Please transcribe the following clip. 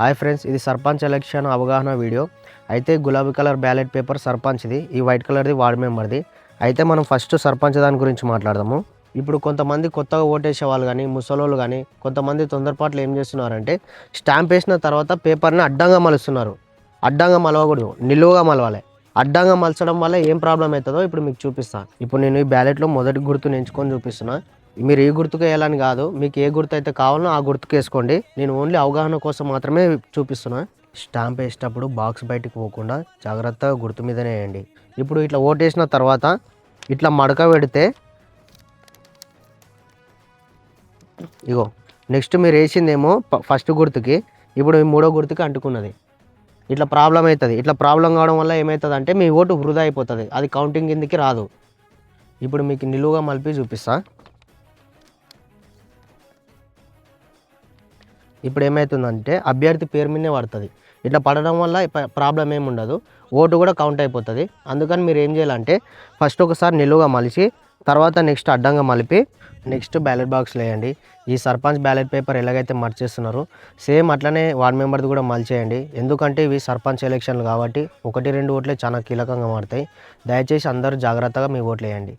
Hi friends ఇది sarpanch election అవగాహన video. అయితే గులాబీ కలర్ బ్యాలెట్ పేపర్ సర్పంచ్ది ఈ వైట్ కలర్ది వార్డ్ మెంబర్ది. అయితే మనం ఫస్ట్ సర్పంచ్ దాని గురించి మాట్లాడదాము. ఇప్పుడు కొంతమంది కొత్తగా ఓటేసే వాళ్ళు కానీ ముసలోళ్ళు కానీ కొంతమంది తొందరపాట్లు ఏం చేస్తున్నారంటే స్టాంప్ వేసిన తర్వాత పేపర్ని అడ్డంగా మలుస్తున్నారు. అడ్డంగా మలవకూడదు నిలువుగా మలవాలి. అడ్డంగా మలచడం వల్ల ఏం ప్రాబ్లం అవుతుందో ఇప్పుడు మీకు చూపిస్తాను ఇప్పుడు నేను ఈ బ్యాలెట్లో మొదటి గుర్తుని ఎంచుకొని చూపిస్తున్నాను మీరు ఏ గుర్తుకు వేయాలని కాదు మీకు ఏ గుర్తు అయితే కావాలో ఆ గుర్తుకు వేసుకోండి. నేను ఓన్లీ అవగాహన కోసం మాత్రమే చూపిస్తున్నా. స్టాంప్ వేసేటప్పుడు బాక్స్ బయటకు పోకుండా జాగ్రత్తగా గుర్తు మీదనే వేయండి. ఇప్పుడు ఇట్లా ఓటేసిన తర్వాత ఇట్లా మడక పెడితే ఇగో నెక్స్ట్ మీరు వేసిందేమో ప- ఫస్ట్ గుర్తుకి ఇప్పుడు మూడో గుర్తుకి అంటుకున్నది. ఇట్లా ప్రాబ్లం అవుతుంది ఇట్లా ప్రాబ్లం కావడం వల్ల ఏమవుతుంది అంటే మీ ఓటు వృధా అయిపోతుంది. అది కౌంటింగ్ కిందకి రాదు. ఇప్పుడు మీకు నిలువుగా మలిపి చూపిస్తా. ఇప్పుడు ఏమవుతుందంటే అభ్యర్థి పేరు మీదనే పడుతుంది. ఇట్లా పడడం వల్ల ప్రాబ్లం ఏమి ఉండదు. ఓటు కూడా కౌంట్ అయిపోతుంది. అందుకని మీరు ఏం చేయాలంటే ఫస్ట్ ఒకసారి నిలువుగా మలిచి తర్వాత నెక్స్ట్ అడ్డంగా మలిపి నెక్స్ట్ బ్యాలెట్ బాక్స్లో వేయండి. ఈ సర్పంచ్ బ్యాలెట్ పేపర్ ఎలాగైతే మర్చేస్తున్నారో సేమ్ అట్లనే వార్డ్ మెంబర్ది కూడా మలిచేయండి. ఎందుకంటే ఇవి సర్పంచ్ ఎలక్షన్లు కాబట్టి ఒకటి రెండు ఓట్లే చాలా కీలకంగా మారుతాయి. దయచేసి అందరూ జాగ్రత్తగా మీ ఓట్లు వేయండి.